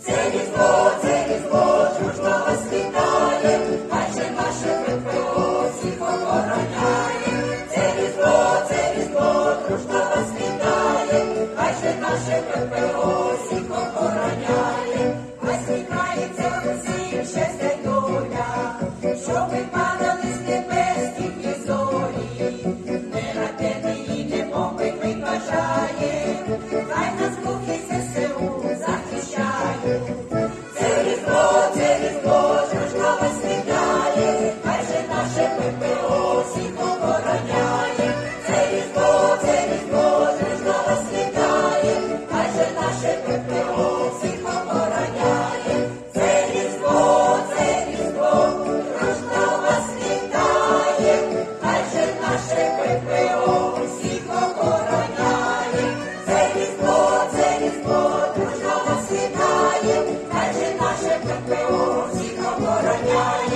Це різдво, це різдво, дружба вас вітає, адже наше наше ППО всіх охороняє. Посміхається усім щастя й щоб падали з небес зорі. Не ракети і не бомби ми бажаєм, хай нас кухи ЗСУ захищають. Це різдво, це різдво, наше ППО обороняє, це різдво, це різдво, дружно вас вітає, хай же наше ППО всіх обороняє, це різдво, це різдво, дружно вас вітає, хай же наше ППО всіх обороняє.